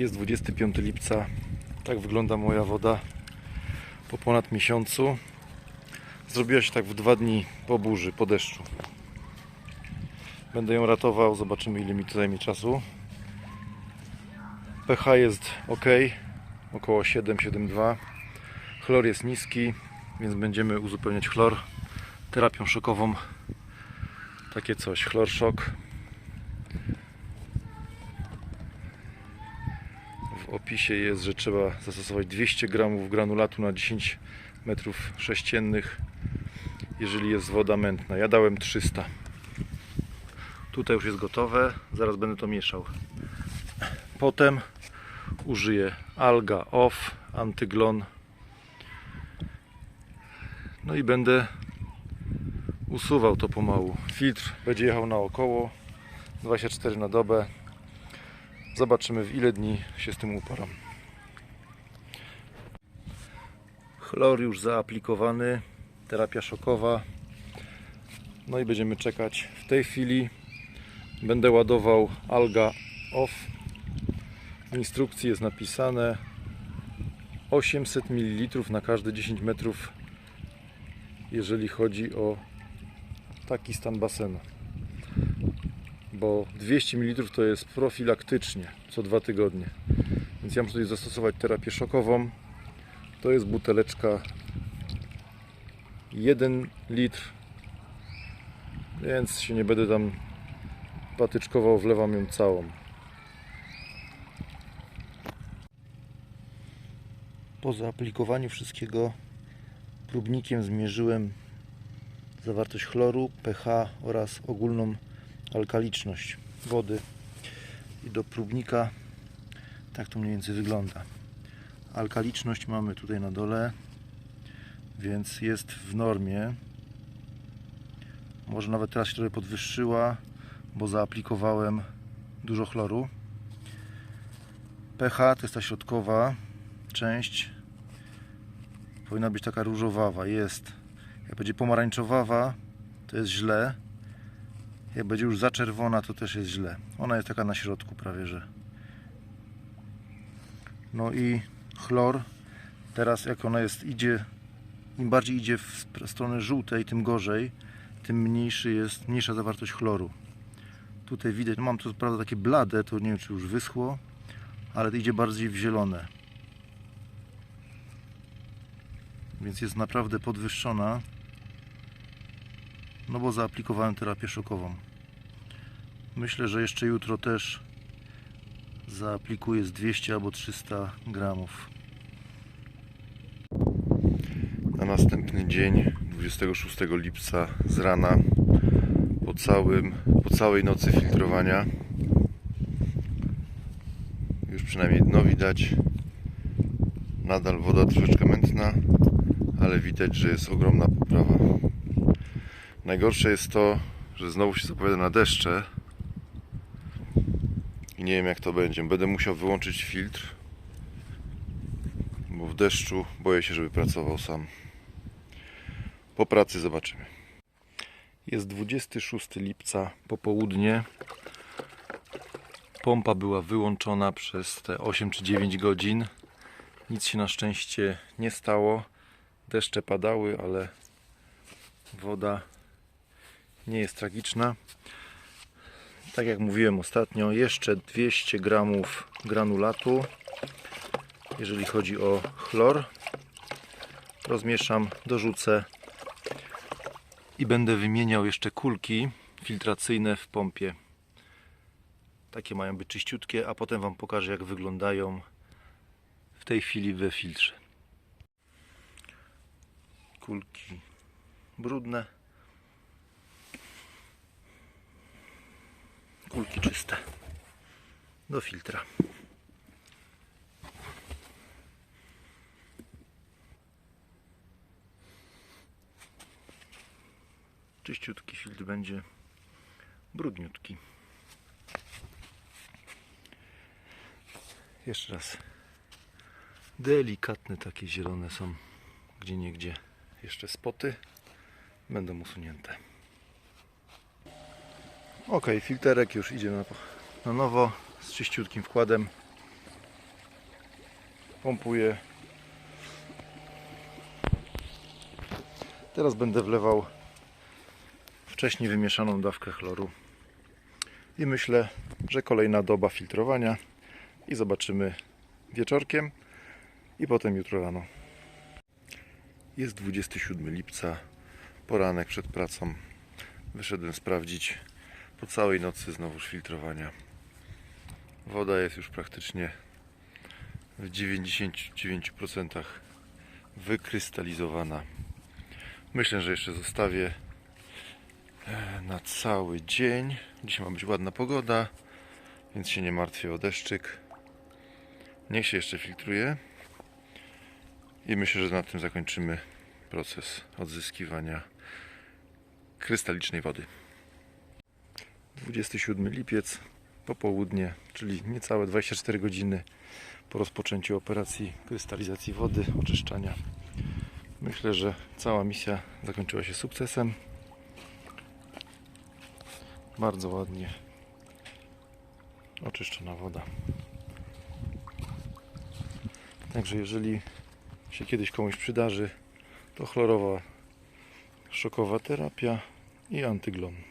Jest 25 lipca. Tak wygląda moja woda po ponad miesiącu. Zrobiła się tak w dwa dni po burzy, po deszczu. Będę ją ratował, zobaczymy ile mi to zajmie czasu. pH jest ok, około 7-7,2. Chlor jest niski, więc będziemy uzupełniać chlor terapią szokową. Takie coś, chlor Opisie jest, że trzeba zastosować 200 gramów granulatu na 10 metrów sześciennych, jeżeli jest woda mętna. Ja dałem 300. Tutaj już jest gotowe, zaraz będę to mieszał. Potem użyję alga off, antyglon. No i będę usuwał to pomału. Filtr będzie jechał naokoło 24 na dobę. Zobaczymy w ile dni się z tym uporam. Chlor już zaaplikowany, terapia szokowa. No i będziemy czekać. W tej chwili będę ładował alga off. W instrukcji jest napisane 800 ml na każde 10 metrów, jeżeli chodzi o taki stan basenu. Bo 200 ml to jest profilaktycznie co dwa tygodnie. Więc ja muszę tutaj zastosować terapię szokową. To jest buteleczka 1 litr. Więc się nie będę tam patyczkował, wlewam ją całą. Po zaaplikowaniu wszystkiego próbnikiem zmierzyłem zawartość chloru, pH oraz ogólną alkaliczność wody. I do próbnika tak to mniej więcej wygląda. Alkaliczność mamy tutaj na dole, więc jest w normie. Może nawet teraz się trochę podwyższyła, bo zaaplikowałem dużo chloru. pH to jest ta środkowa część. Powinna być taka różowawa. Jest. Jak będzie pomarańczowawa, to jest źle. Jak będzie już za czerwona, to też jest źle. Ona jest taka na środku prawie, że. No i chlor. Teraz jak ona jest, idzie, im bardziej idzie w stronę żółtej, tym gorzej, tym mniejszy jest, mniejsza zawartość chloru. Tutaj widać, no mam to prawda takie blade, to nie wiem czy już wyschło, ale idzie bardziej w zielone. Więc jest naprawdę podwyższona. No bo zaaplikowałem terapię szokową. Myślę, że jeszcze jutro też zaaplikuję z 200 albo 300 gramów. Na następny dzień, 26 lipca z rana, po, całym, po całej nocy filtrowania, już przynajmniej dno widać. Nadal woda troszeczkę mętna, ale widać, że jest ogromna poprawa. Najgorsze jest to, że znowu się zapowiada na deszcze i nie wiem jak to będzie. Będę musiał wyłączyć filtr, bo w deszczu boję się, żeby pracował sam. Po pracy zobaczymy. Jest 26 lipca, popołudnie. Pompa była wyłączona przez te 8 czy 9 godzin. Nic się na szczęście nie stało. Deszcze padały, ale woda nie jest tragiczna. Tak jak mówiłem ostatnio, jeszcze 200 gramów granulatu, jeżeli chodzi o chlor. Rozmieszam, dorzucę i będę wymieniał jeszcze kulki filtracyjne w pompie. Takie mają być czyściutkie, a potem Wam pokażę jak wyglądają w tej chwili we filtrze. Kulki brudne. Kulki czyste. Do filtra. Czyściutki filtr będzie brudniutki. Jeszcze raz. Delikatne takie zielone są gdzie niegdzie jeszcze spoty będą usunięte. Ok, filterek już idzie na, na nowo z czyściutkim wkładem. Pompuję. Teraz będę wlewał wcześniej wymieszaną dawkę chloru. I myślę, że kolejna doba filtrowania i zobaczymy wieczorkiem i potem jutro rano. Jest 27 lipca, poranek przed pracą. Wyszedłem sprawdzić po całej nocy znowuż filtrowania. Woda jest już praktycznie w 99% wykrystalizowana. Myślę, że jeszcze zostawię e, na cały dzień. Dzisiaj ma być ładna pogoda, więc się nie martwię o deszczyk. Niech się jeszcze filtruje. I myślę, że na tym zakończymy proces odzyskiwania krystalicznej wody. 27 lipiec, popołudnie, czyli niecałe 24 godziny po rozpoczęciu operacji krystalizacji wody, oczyszczania. Myślę, że cała misja zakończyła się sukcesem. Bardzo ładnie oczyszczona woda. Także jeżeli się kiedyś komuś przydarzy, to chlorowa szokowa terapia i antyglon.